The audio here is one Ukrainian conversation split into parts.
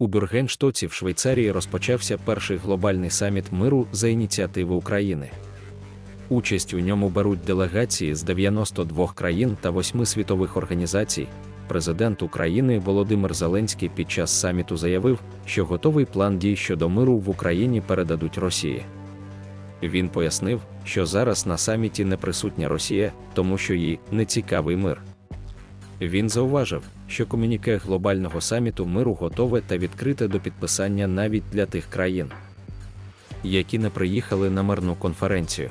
У Бюргенштоці в Швейцарії розпочався перший глобальний саміт миру за ініціативи України. Участь у ньому беруть делегації з 92 країн та 8 світових організацій. Президент України Володимир Зеленський під час саміту заявив, що готовий план дій щодо миру в Україні передадуть Росії. Він пояснив, що зараз на саміті не присутня Росія, тому що їй не цікавий мир. Він зауважив, що комуніке глобального саміту миру готове та відкрите до підписання навіть для тих країн, які не приїхали на мирну конференцію.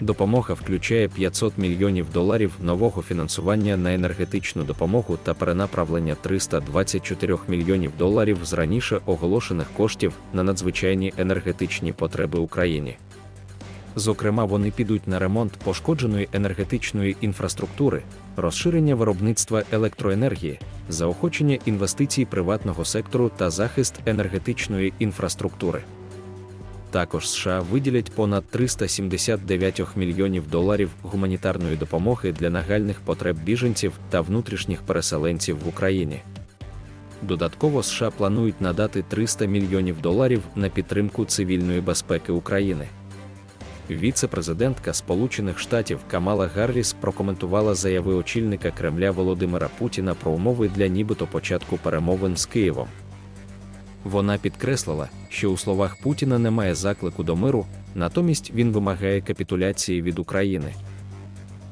Допомога включає 500 мільйонів доларів нового фінансування на енергетичну допомогу та перенаправлення 324 мільйонів доларів з раніше оголошених коштів на надзвичайні енергетичні потреби Україні. Зокрема, вони підуть на ремонт пошкодженої енергетичної інфраструктури, розширення виробництва електроенергії, заохочення інвестицій приватного сектору та захист енергетичної інфраструктури. Також США виділять понад 379 мільйонів доларів гуманітарної допомоги для нагальних потреб біженців та внутрішніх переселенців в Україні. Додатково США планують надати 300 мільйонів доларів на підтримку цивільної безпеки України. Віце-президентка Сполучених Штатів Камала Гарріс прокоментувала заяви очільника Кремля Володимира Путіна про умови для нібито початку перемовин з Києвом. Вона підкреслила, що у словах Путіна немає заклику до миру, натомість він вимагає капітуляції від України.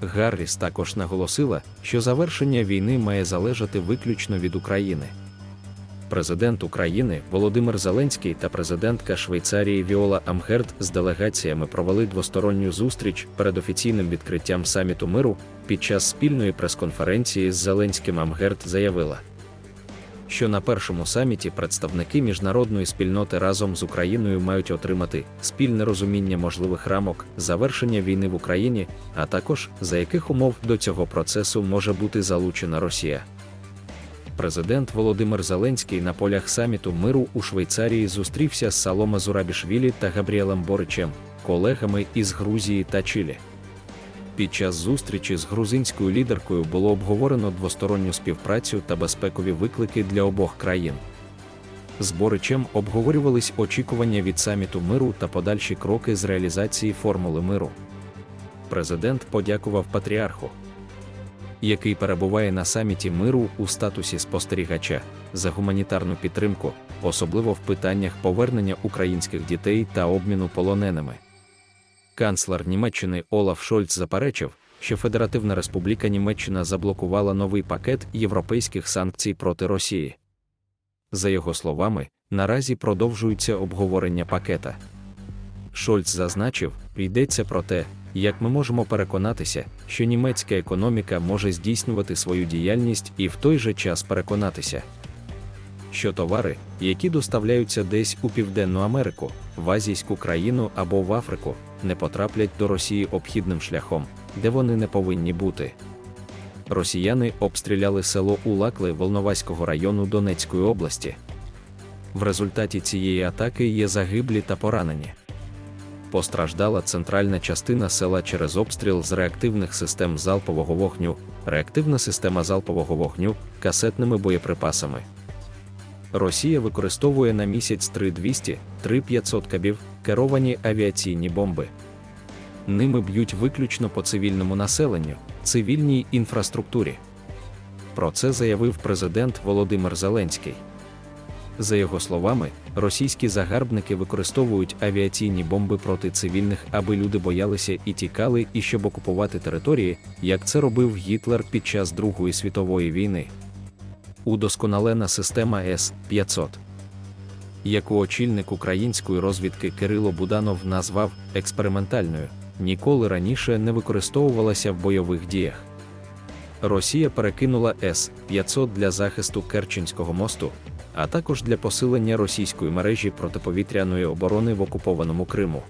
Гарріс також наголосила, що завершення війни має залежати виключно від України. Президент України Володимир Зеленський та президентка Швейцарії Віола Амгерт з делегаціями провели двосторонню зустріч перед офіційним відкриттям саміту миру. Під час спільної прес-конференції з Зеленським Амгерт заявила, що на першому саміті представники міжнародної спільноти разом з Україною мають отримати спільне розуміння можливих рамок завершення війни в Україні, а також за яких умов до цього процесу може бути залучена Росія. Президент Володимир Зеленський на полях саміту миру у Швейцарії зустрівся з Салома Зурабішвілі та Габріелем Боричем, колегами із Грузії та Чилі. Під час зустрічі з грузинською лідеркою було обговорено двосторонню співпрацю та безпекові виклики для обох країн. З Боричем обговорювались очікування від саміту миру та подальші кроки з реалізації формули миру. Президент подякував патріарху, який перебуває на саміті миру у статусі спостерігача за гуманітарну підтримку, особливо в питаннях повернення українських дітей та обміну полоненими. Канцлер Німеччини Олаф Шольц заперечив, що Федеративна Республіка Німеччина заблокувала новий пакет європейських санкцій проти Росії. За його словами, наразі продовжується обговорення пакета. Шольц зазначив, йдеться про те, як ми можемо переконатися, що німецька економіка може здійснювати свою діяльність і в той же час переконатися, що товари, які доставляються десь у Південну Америку, в азійську країну або в Африку, не потраплять до Росії обхідним шляхом, де вони не повинні бути. Росіяни обстріляли село Улакли Волноваського району Донецької області. В результаті цієї атаки є загиблі та поранені. Постраждала центральна частина села через обстріл з реактивних систем залпового вогню, реактивна система залпового вогню касетними боєприпасами. Росія використовує на місяць 3200 3500 кабів керовані авіаційні бомби. Ними б'ють виключно по цивільному населенню, цивільній інфраструктурі. Про це заявив президент Володимир Зеленський. За його словами, російські загарбники використовують авіаційні бомби проти цивільних, аби люди боялися і тікали, і щоб окупувати території, як це робив Гітлер під час Другої світової війни. Удосконалена система С-500, яку очільник української розвідки Кирило Буданов назвав експериментальною, ніколи раніше не використовувалася в бойових діях. Росія перекинула С-500 для захисту Керченського мосту, а також для посилення російської мережі протиповітряної оборони в окупованому Криму.